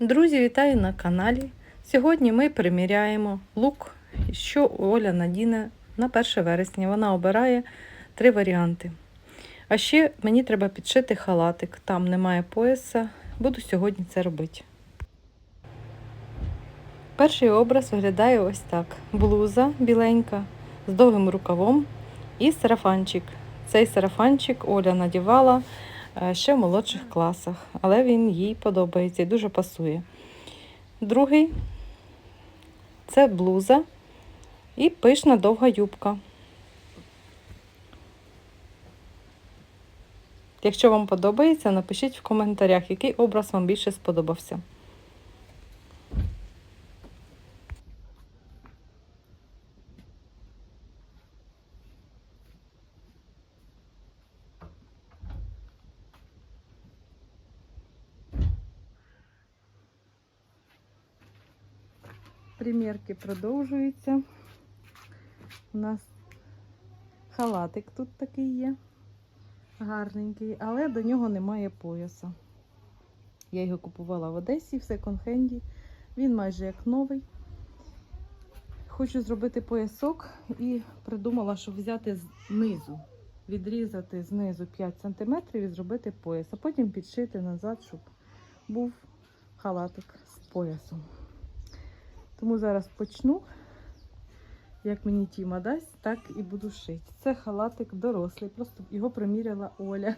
Друзі, вітаю на каналі. Сьогодні ми приміряємо лук, що Оля надіне на 1 вересня. Вона обирає три варіанти. А ще мені треба підшити халатик. Там немає пояса. Буду сьогодні це робити. Перший образ виглядає ось так: блуза біленька з довгим рукавом і сарафанчик. Цей сарафанчик Оля надівала ще в молодших класах, але він їй подобається і дуже пасує. Другий це блуза і пишна довга юбка. Якщо вам подобається, напишіть в коментарях, який образ вам більше сподобався. Примірки продовжуються. У нас халатик тут такий є, гарненький, але до нього немає пояса. Я його купувала в Одесі в секонд-хенді. Він майже як новий. Хочу зробити поясок і придумала, щоб взяти знизу, відрізати знизу 5 см і зробити пояс, а потім підшити назад, щоб був халатик з поясом. Тому зараз почну. Як мені Тіма дасть, так і буду шити. Це халатик дорослий, просто його приміряла Оля.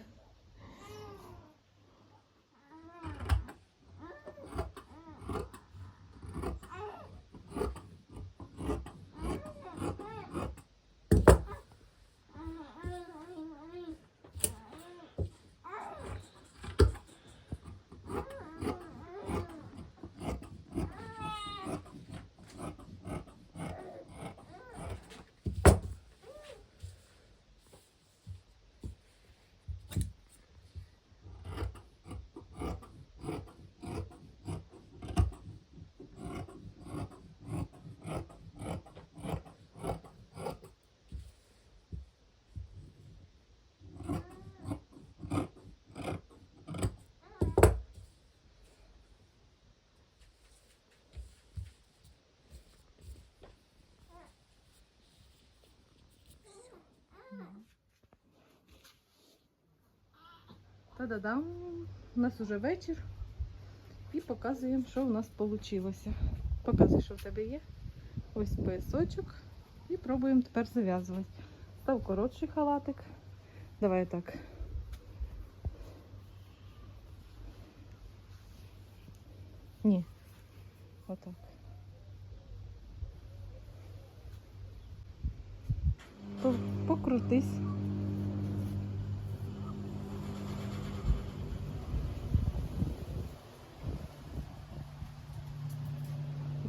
Та-да-дам! У нас уже вечір. І показуємо, що у нас вийшло. Показуй, що в тебе є. Ось поясочок. І пробуємо тепер зав'язувати. Став коротший халатик. Давай так. Ні. Отак. Покрутись.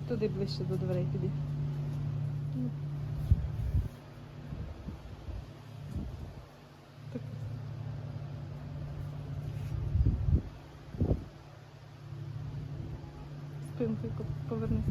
Туди ближче до дверей піди. Спинкою повернись,